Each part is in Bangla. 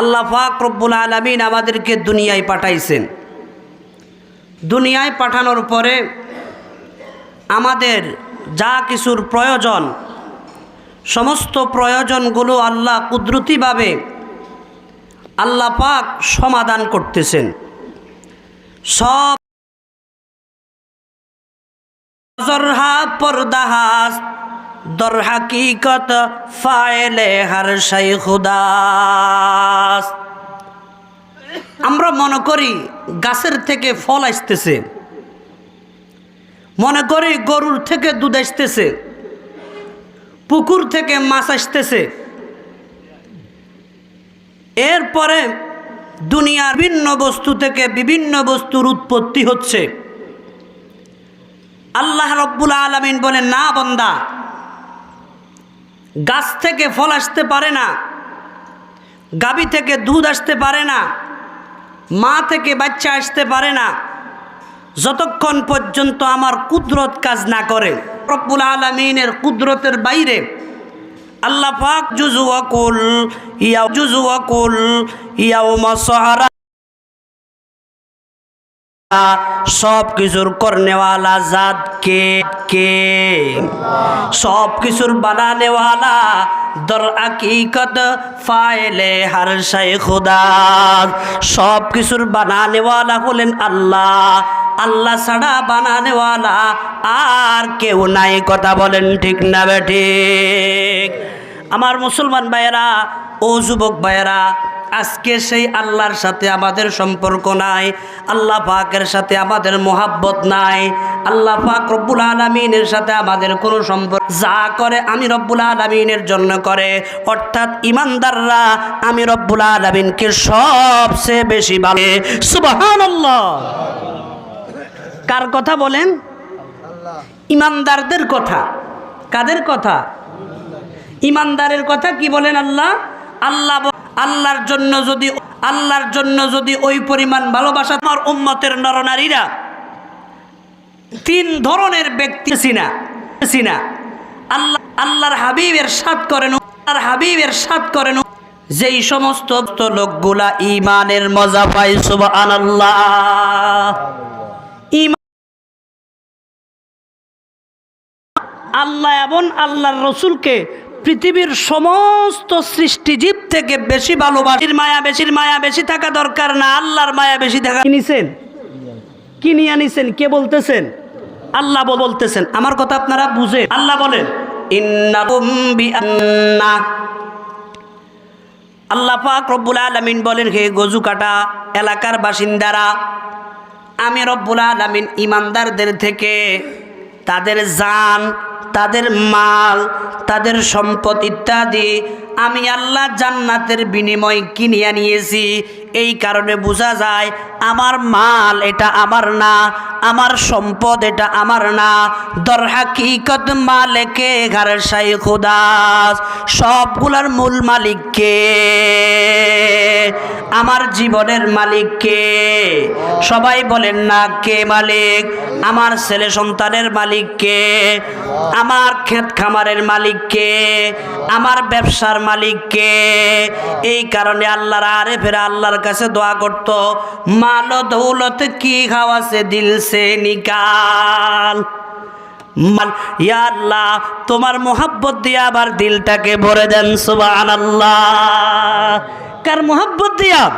আল্লাহ পাক আলমিন আমাদেরকে দুনিয়ায় পাঠাইছেন। দুনিয়ায় পাঠানোর পরে আমাদের যা কিছুর প্রয়োজন, সমস্ত প্রয়োজনগুলো আল্লাহ কুদরতিভাবে আল্লাহ পাক সমাধান করতেছেন। সব দর হাকিকত ফায়েলে হার শাই খুদাস। আমরা মনে করি গাছের থেকে ফল আসতেছে। মনে করি গরুর থেকে দুধ আসতেছে। পুকুর থেকে মাছ আসতেছে। এরপরে দুনিয়ার বিভিন্ন বস্তু থেকে বিভিন্ন বস্তুর উৎপত্তি হচ্ছে। আল্লাহ রব্বুল আলমিন বলেন, না বন্দা, গাছ থেকে ফল আসতে পারে না, গাবি থেকে দুধ আসতে পারে না, মা থেকে বাচ্চা আসতে পারে না, যতক্ষণ পর্যন্ত আমার কুদরত কাজ না করে। রব্বুল আলমিনের কুদরতের বাইরে আল্লাহ জুজু অকুল ইয়া জুজু অকুল ইয়াও মাসহারা সব কিছুর করনেওয়ালা জাত কে? কে? সব কিছুর বানানেওয়ালা দর আকিকত ফাইলে হার শাই খুদা। সব কিছুর বানানেওয়ালা হলেন আল্লাহ। আল্লাহ ছাড়া বানানেওয়ালা আর কেউ নাই, কথা বলেন ঠিক না বেঠিক আমার মুসলমান ভাইয়েরা, ও যুবক ভাইয়েরা আজকে সেই আল্লাহর সাথে আমাদের সম্পর্ক নাই, আল্লাহ পাকের সাথে আমাদের মোহাব্বত নাই, আল্লাহ পাক রব্বুল আলমিনের সাথে আমাদের কোনো সম্পর্ক যা করে আমি রব্বুল আলমিনের জন্য করে, অর্থাৎ ইমানদাররা আমি রব্বুল আলমিনকে সবচেয়ে বেশি ভালো সুবাহান কার কথা বলেন? ইমানদারদের কথা। কাদের কথা? ইমানদারের কথা কি বলেন আল্লাহ? আল্লাহ আল্লাহর জন্য যদি, আল্লাহর জন্য যদি ওই পরিমাণ ভালোবাসা আমার উম্মতের নরনারীরা, তিন ধরনের ব্যক্তি সিনা সিনা আল্লাহ, আল্লাহর হাবিবের সাত করেন, আল্লাহর হাবিবের সাত করেন, যেই সমস্ত লোকগুলা ইমানের মজা পায় ইমান আল্লাহ এবং আল্লাহর রসুলকে পৃথিবীর সমস্ত সৃষ্টিজীব থেকে বেশি ভালোবাসির মায়া বেশির মায়া বেশি থাকা দরকার না, আল্লাহর মায়া বেশি থাকা। কিনিছেন কি নিয়ে কে বলতেছেন? আল্লাহ বল- বলতেছেন। আমার কথা আপনারা বুঝে আল্লাহ বলেন আল্লাহ রব্বুল আলামিন বলেন, হে গজু কাটা এলাকার বাসিন্দারা, আমি রব্বুল আলামিন ইমানদারদের থেকে তাদের জান তাদের মাল, তাদের সম্পদ ইত্যাদি আমি আল্লাহ জান্নাতের বিনিময় কিনিয়া নিয়েছি। এই কারণে বোঝা যায়, আমার মাল এটা আমার না, আমার সম্পদ এটা আমার না। দর হাকিকত মালেকে ঘর সাই খুদাস সবগুলার মূল মালিককে আমার জীবনের মালিককে সবাই বলেন না কে মালিক? আমার ছেলে সন্তানের মালিককে আমার ক্ষেত খামারের মালিককে আমার ব্যবসার মালিককে এই কারণে আল্লাহর আরে ফেরা আল্লাহর কাছে দোয়া করত, মাল দৌলত কি খাওয়াছে দিল সে নিকাল? আল্লাহ, তোমার মোহাব্বত দিয়ে আবার দিলটাকে ভরে দেন সুবান আল্লাহ কার মোহাব্বত দিয়া?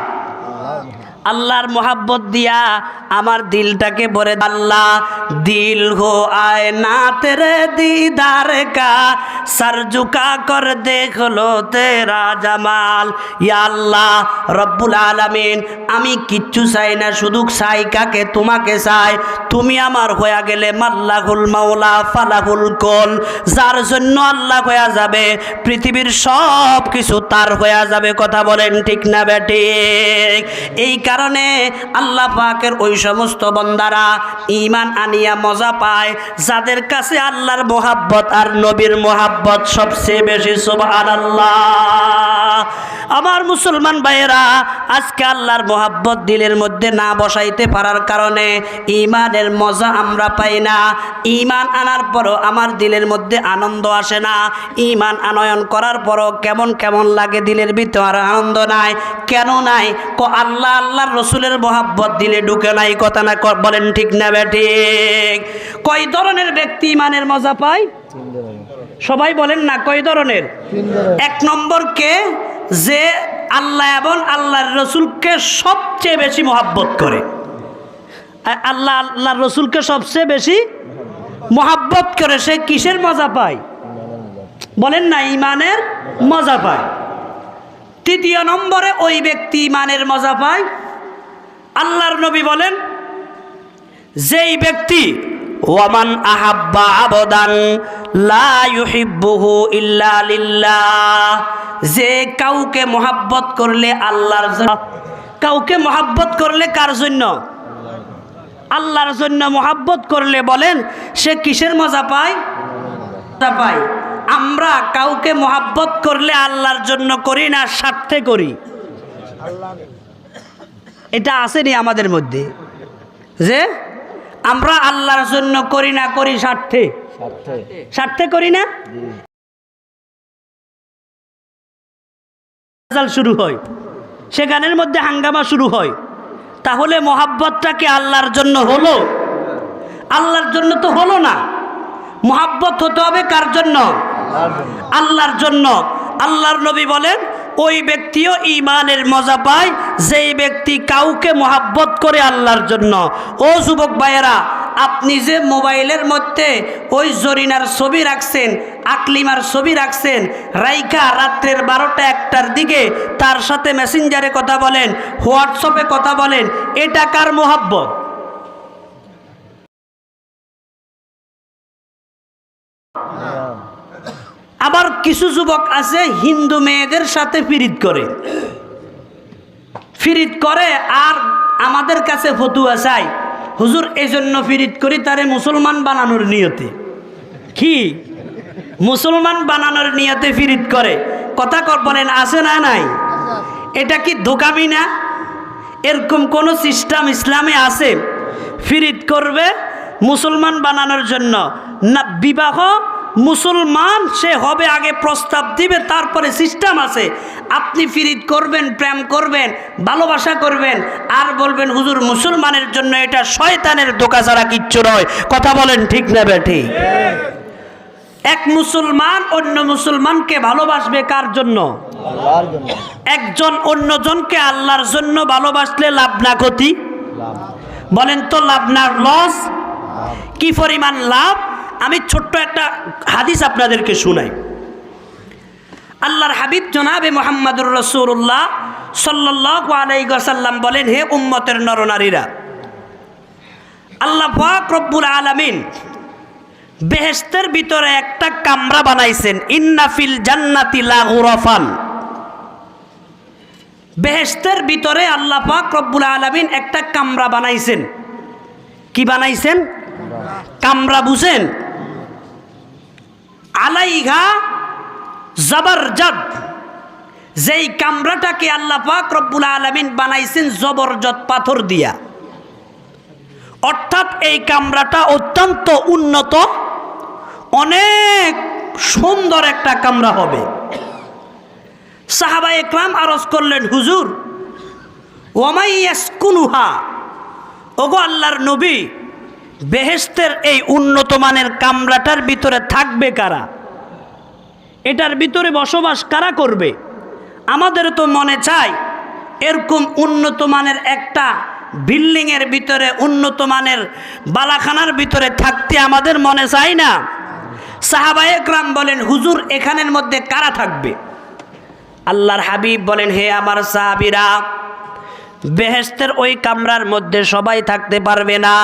আল্লাহর মোহাব্বত দিয়া আমার দিলটাকে ভরে আল্লাহ, দিল হো আয় না তেরে দিদার কা, সর ঝুকা কর দেখ লো তেরা জামাল। ইয়া আল্লাহ, রব্বুল আলামিন, আমি কিচ্ছু চাই না, শুধু চাই কাকে? তোমাকে চাই। তুমি আমার হয়ে গেলে মাল্লাহুল মাওলা, ফালাহুল কল যার জন্য আল্লাহ হয়ে যাবে, পৃথিবীর সব কিছু তার হয়ে যাবে। কথা বলেন ঠিক না বেঠিক এই কারণে আল্লাহ পাকের ওই সমস্ত বন্দারা ইমান আনিয়া মজা পায়, যাদের কাছে আল্লাহর মোহাব্বত আর নবীর মোহাব্বত সবচেয়ে বেশি, সুবহানাল্লাহ। আমার মুসলমান ভাইয়েরা, আজকে আল্লাহর মোহাব্বত দিলের মধ্যে না বসাইতে পারার কারণে ইমানের মজা আমরা পাই না। ইমান আনার পরও আমার দিলের মধ্যে আনন্দ আসে না। ইমান আনয়ন করার পরও কেমন কেমন লাগে দিলের ভিতর আনন্দ নাই, কেন নাই? ক আল্লাহ আল্লাহর রসুলের মোহাব্বত দিলে ঢুকে নাই কথা না বলেন ঠিক না ঠিক? কয় ধরনের ব্যক্তি ইমানের মজা পায়? সবাই বলেন না, কয় ধরনের? এক নম্বর কে? যে আল্লাহ এবং আল্লাহর রসুলকে সবচেয়ে বেশি মহাব্বত করে। আল্লাহ, আল্লাহর রসুলকে সবচেয়ে বেশি মহাব্বত করে, সে কিসের মজা পায়? বলেন না, ইমানের মজা পায়। তৃতীয় নম্বরে ওই ব্যক্তি ইমানের মজা পায়। আল্লাহর নবী বলেন, যেই ব্যক্তি, ওয়ামান আহাব্বা আবদান ইল্লা যে কাউকে মোহাব্বত করলে আল্লাহর কাউকে মোহাব্বত করলে কার জন্য? আল্লাহর জন্য মোহাব্বত করলে বলেন, সে কিসের মজা পায়? মজা পায়। আমরা কাউকে মোহাব্বত করলে আল্লাহর জন্য করি না, স্বার্থে করি। এটা আসেনি আমাদের মধ্যে। যে আমরা আল্লাহর জন্য করি না করি স্বার্থে। স্বার্থে। করি না? শুরু হয়। সে গানের মধ্যে হাঙ্গামা শুরু হয়। তাহলে মোহাব্বতটা কি আল্লাহর জন্য হলো? আল্লাহর জন্য তো হলো না। মোহাব্বত হতে হবে কার জন্য? আল্লাহর জন্য। আল্লাহর নবী বলেন ওই ব্যক্তিও ইমানের মজা পায় যেই ব্যক্তি কাউকে মোহাব্বত করে আল্লাহর জন্য, ও যুবক ভাইয়েরা, আপনি যে মোবাইলের মধ্যে ওই জরিনার ছবি রাখছেন, আকলিমার ছবি রাখছেন রাইকা রাত্রের বারোটা একটার দিকে তার সাথে মেসেঞ্জারে কথা বলেন, হোয়াটসঅ্যাপে কথা বলেন, এটা কার মোহাব্বত? আবার কিছু যুবক আছে হিন্দু মেয়েদের সাথে ফিরিত করে। ফিরিত করে আর আমাদের কাছে ফতুয়া চাই। হুজুর এই জন্য ফিরিত করি তারে মুসলমান বানানোর নিয়তে। কি? মুসলমান বানানোর নিয়তে ফিরিত করে। কথা বলেন, আছে না নাই? এটা কি ধোকামি না? এরকম কোনো সিস্টেম ইসলামে আছে? ফিরিত করবে মুসলমান বানানোর জন্য। না, বিবাহ মুসলমান সে হবে আগে প্রস্তাব দিবে তারপরে সিস্টেম আছে। আপনি ফিরিত করবেন প্রেম করবেন ভালোবাসা করবেন আর বলবেন হুজুর মুসলমানের জন্য এটা শয়তানের দোকা ছাড়া কিচ্ছু নয়। কথা বলেন ঠিক না ঠিক এক মুসলমান অন্য মুসলমানকে ভালোবাসবে কার জন্য? একজন অন্যজনকে আল্লাহর জন্য ভালোবাসলে লাভ না ক্ষতি? বলেন তো লাভ না লস? কি পরিমাণ লাভ? আমি ছোট্ট একটা হাদিস আপনাদেরকে শুনাই। আল্লাহর হাবিব জনাবে মোহাম্মদুর রসুল্লাহ সাল্লাহ আলাইসাল্লাম বলেন, হে উম্মতের নরনারীরা, আল্লাহ পাক রব্বুল আলামিন বেহেস্তের ভিতরে একটা কামরা বানাইছেন ইন্নাফিল জান্নাতি লা গুরাফান। বেহেস্তের ভিতরে আল্লাহ পাক রব্বুল আলামিন একটা কামরা বানাইছেন। কি বানাইছেন? কামরা বুঝেন? আলাইঘা জবরজদ যেই কামরাটাকে আল্লাহ পাক রব্বুল আলামিন বানাইছেন জবরজত পাথর দিয়া। অর্থাৎ এই কামরাটা অত্যন্ত উন্নত, অনেক সুন্দর একটা কামরা হবে। সাহাবা একরাম আরজ করলেন, হুজুর ওমাইয়াস কুনুহা ওগো আল্লাহর নবী বেহেস্তের এই উন্নত মানের কামরাটার ভিতরে থাকবে কারা? এটার ভিতরে বসবাস কারা করবে? আমাদের তো মনে চাই, এরকম উন্নত মানের একটা বিল্ডিংয়ের ভিতরে, উন্নত মানের বালাখানার ভিতরে থাকতে আমাদের মনে চাই না? সাহাবায়করাম বলেন, হুজুর, এখানের মধ্যে কারা থাকবে? আল্লাহর হাবিব বলেন, হে আমার সাহাবিরা, বেহেস্তের ওই কামরার মধ্যে সবাই থাকতে পারবে না।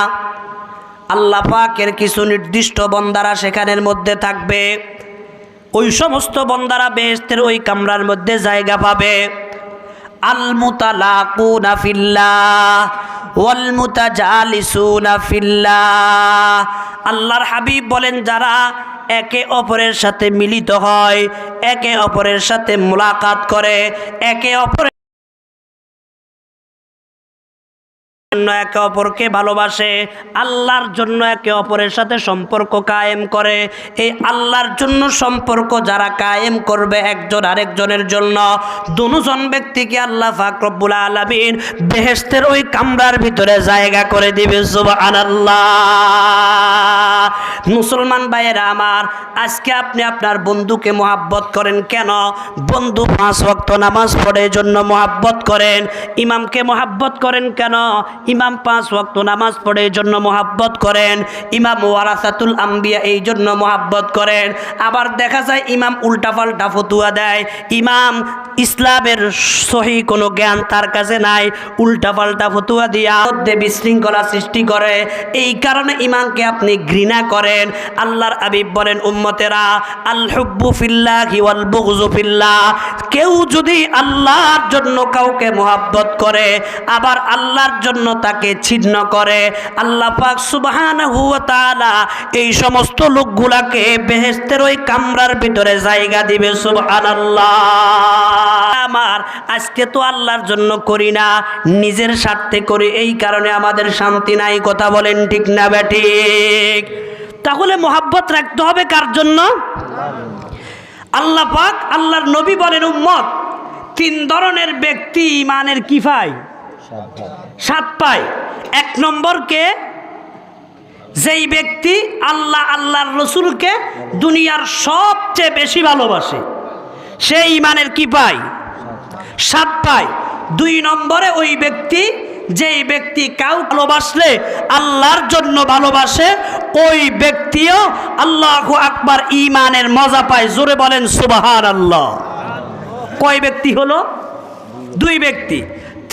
আল্লাহ পাকের কিছু নির্দিষ্ট বন্দারা সেখানের মধ্যে থাকবে। ওই সমস্ত বন্দারা বেহেস্তের ওই কামরার মধ্যে জায়গা পাবে। আল মুতালাকুনা ফিল্লাহ ওয়াল মুতাজালিসুনা ফিল্লাহ। আল্লাহর হাবিব বলেন, যারা একে অপরের সাথে মিলিত হয়, একে অপরের সাথে মোলাকাত করে, একে অপরের জন্য একে অপরকে ভালোবাসে, আল্লাহর জন্য একে অপরের সাথে সম্পর্ক কায়েম করে। এই আল্লাহর জন্য সম্পর্ক যারা কায়েম করবে একজন আরেকজনের জন্য, দুজন ব্যক্তিকে আল্লাহ ফাকরবুল আলমিন বেহেস্তের ওই কামরার ভিতরে জায়গা করে দিবে, সুবহানাল্লাহ। মুসলমান ভাইয়েরা আমার, আজকে আপনি আপনার বন্ধুকে মোহাব্বত করেন কেন? বন্ধু পাঁচ ওয়াক্ত নামাজ পড়ে জন্য মোহাব্বত করেন। ইমামকে মোহাব্বত করেন কেন? ইমাম পাঁচ ওয়াক্ত নামাজ পড়ে, এই জন্য মোহাব্বত করেন। ইমাম ওয়ারাসাতুল আম্বিয়া এই জন্য মোহাব্বত করেন। আবার দেখা যায় ইমাম উল্টাপাল্টা ফতুয়া দেয়। ইমাম ইসলামের সহি কোনো জ্ঞান তার কাছে নাই। উল্টাপাল্টা ফতুয়া দিয়া মধ্যে বিশৃঙ্খলা সৃষ্টি করে। এই কারণে ইমামকে আপনি ঘৃণা করেন। আল্লাহর আবিব বলেন, উম্মতেরা আল হুব্বু ফিল্লাহি ওয়াল বুগযু ফিল্লাহ। কেউ যদি আল্লাহর জন্য কাউকে মোহাব্বত করে, আবার আল্লাহর জন্য তাকে ছিন্ন করে। আল্লাহ পাক সুবহানাহু ওয়া তাআলা এই সমস্ত লোকগুলাকে বেহেশতের ওই কামরার ভিতরে জায়গা দিবে, সুবহানাল্লাহ। আমার আজকে তো আল্লাহর জন্য করি না, নিজের স্বার্থে করি, এই কারণে আমাদের শান্তি নাই, কথা বলেন ঠিক না ব্যাঠিক তাহলে মোহাব্বত রাখতে হবে কার জন্য? আল্লাহ পাক আল্লাহর নবী বলেন, উম্মত, তিন ধরনের ব্যক্তি ইমানের কি পায় সাত পায়। এক নম্বরকে যেই ব্যক্তি আল্লাহ আল্লাহর রসুলকে দুনিয়ার সবচেয়ে বেশি ভালোবাসে সেই ইমানের কি পায়? সাত পায়। দুই নম্বরে ওই ব্যক্তি, যেই ব্যক্তি কাউ ভালোবাসলে আল্লাহর জন্য ভালোবাসে, ওই ব্যক্তিও আল্লাহ আকবার ইমানের মজা পায়। জোরে বলেন সুবাহার আল্লাহ কয় ব্যক্তি হলো? দুই ব্যক্তি।